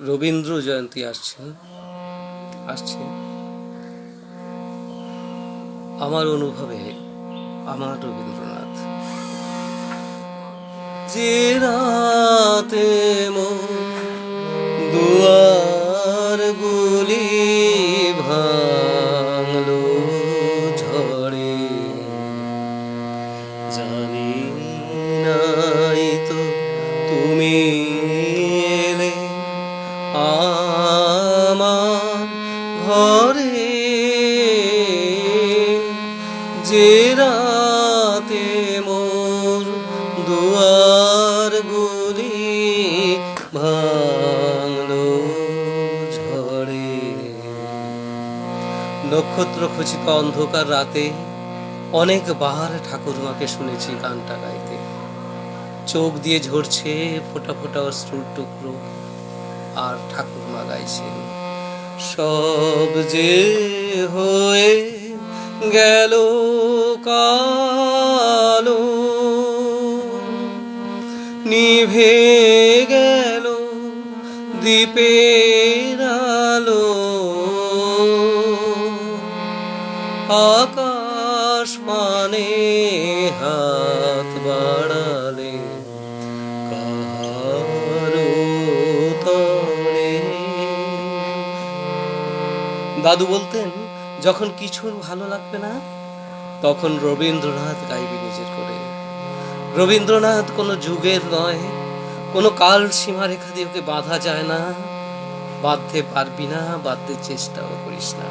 রবীন্দ্র জয়ন্তী আসছেন আসছে। আমার অনুভবে আমার রবীন্দ্রনাথ। যে রাতে রাতে মোর দুয়ার গুলি ভাঙলো ঝড়ে। নক্ষত্র খচিত অন্ধকার রাতে অনেকবার ঠাকুরমাকে শুনেছি গানটা গাইতে। চোখ দিয়ে ঝরছে ফোটা ফোটা অশ্রুর টুকরো, আর ঠাকুরমা গাইছেন, সব যে হয়ে গেল নিভে গেল দ্বীপের আলো। আকাশ মানে হাত বাড়ালে দাদু বলতেন, যখন কিছুর ভালো লাগবে না, তখন রবীন্দ্রনাথ গাইবি নিজের করে। রবীন্দ্রনাথ কোনো যুগের নয়, কোনো কাল সীমারেখা দিয়ে ওকে বাঁধা যায় না। বাঁধতে পারবি না, বাঁধতে চেষ্টাও করিস না।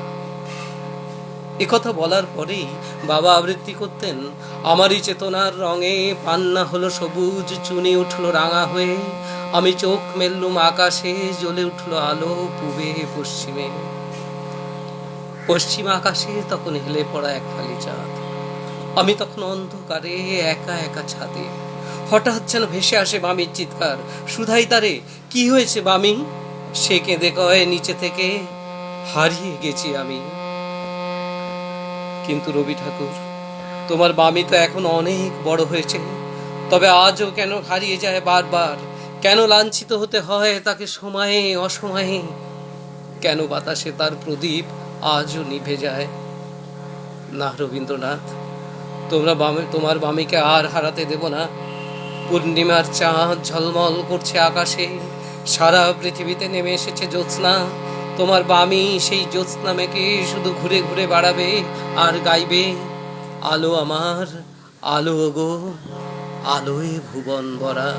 কথা বলার পরেই বাবা আবৃত্তি করতেন, আমারই চেতনার রঙে পান্না হলো সবুজ, চুনি উঠল রাঙা হয়ে, আমি চোখ মেললুম আকাশে, জ্বলে উঠল আলো পূবে পশ্চিমে। পশ্চিম আকাশে তখন হেলে পড়া এক ফালি চাঁদ। আমি তখন অন্ধকারে একা একা ছাদে। হঠাৎ যেন ভেসে আসে বামির চিৎকার। সুধাই তারে, কি হয়েছে বামি সে কেঁদে কয়, নিচে থেকে হারিয়ে গেছি আমি। কিন্তু রবি ঠাকুর, তোমার বামি তো এখন অনেক বড় হয়েছে। তবে আজও কেন হারিয়ে যায় বারবার? কেন লাঞ্ছিত হতে হয় তাকে সময়ে, অসময়ে? কেন বাতাসে তার প্রদীপ আজও নিভে যায়? না রবীন্দ্রনাথ তোমরা তোমার বামিকে আর হারাতে দেব না। পূর্ণিমার চাঁদ ঝলমল করছে আকাশে। সারা পৃথিবীতে নেমে এসেছে জ্যোৎস্না। তোমার বামি সেই জ্যোৎস্না মেকে শুধু ঘুরে ঘুরে বাড়াবে আর গাইবে। আলো আমার, আলো গো, আলোয় ভুবন ভরা।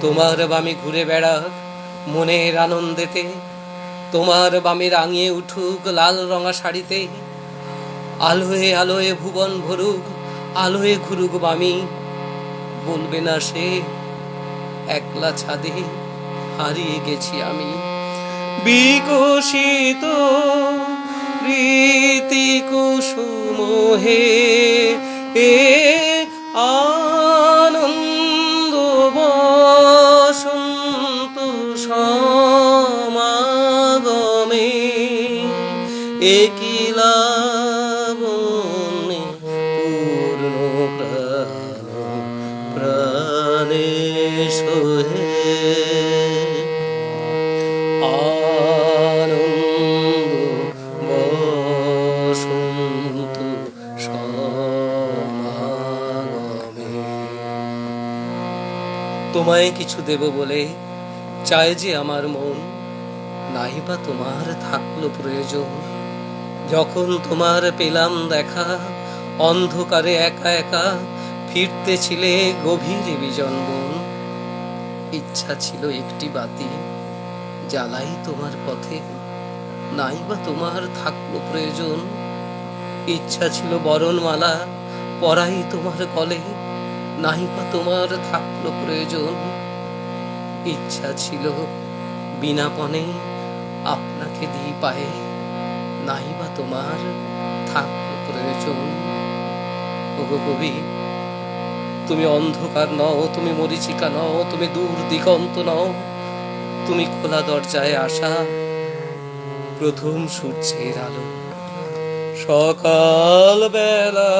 তোমার বামি ঘুরে বেড়াক মনের আনন্দেতে। তোমার বামে রাঙিয়ে উঠুক লাল রঙা শাড়িতে। আলোয় আলোয়ে ভুবন ভরুক, আলোয়ে ঘুরুক বামি বলবে না সে, একলা ছাদে হারিয়ে গেছি আমি। বিকশিত প্রীতি কুসুমহে এ তোমায় কিছু দেব বলে চায় যে আমার মন। নাই বা তোমার থাকল প্রয়োজন। যখন তোমার পেলাম দেখা, অন্ধকারে একা একা ফিরতে ছিলে গভীর বিজন মন। ইচ্ছা ছিল একটি বাতি, জ্বালাই তোমার পথে। নাই বা তোমার থাকল প্রয়োজন। ইচ্ছা ছিল বরণমালা পরাই তোমার গলে নাই বা তোমার থাকল প্রয়োজন। ইচ্ছা ছিল বিনাপনে আপনাকে দিই পায়ে। নাই বা তোমার থাকল প্রয়োজন। ওগো কবি, তুমি অন্ধকার নও, তুমি মরিচিকা নও, তুমি দূর দিগন্ত নও। তুমি খোলা দরজায় আসা, প্রথম সূর্যের আলো। সকাল বেলা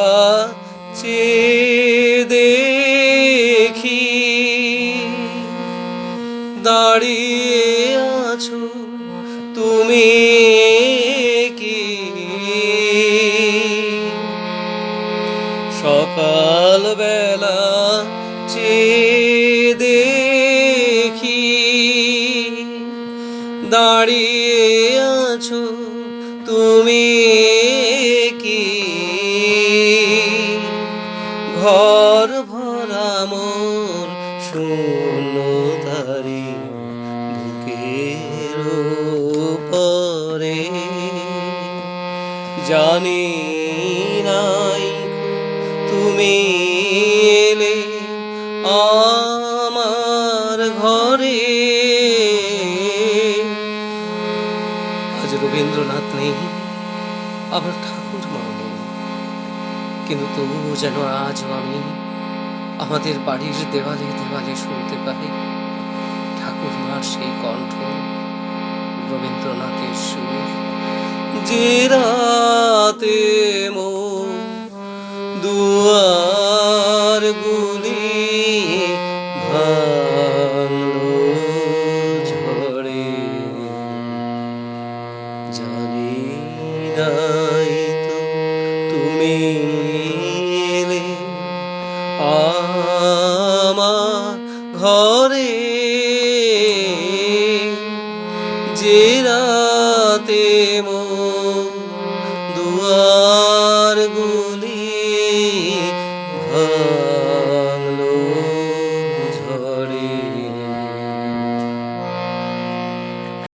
সকাল বেলা চেয়ে দেখি দাঁড়িয়ে আছো তুমি কি? ঘর ভরা মোর শূন্য তারি পরে জানি তুমি এলে আমার ঘরে। আজ রবীন্দ্রনাথ নেই, আবার ঠাকুর মাও নেই। কিন্তু তবুও যেন আজও আমি আমাদের বাড়ির দেওয়ালে দেওয়ালে শুনতে পাই ঠাকুর মার সেই কণ্ঠ, রবীন্দ্রনাথের সুর। যে রাতে মো দুয়ার গুলি ঝরে জানি নাই তো তুমি আমার ঘরে। যে রাতে দুয়ার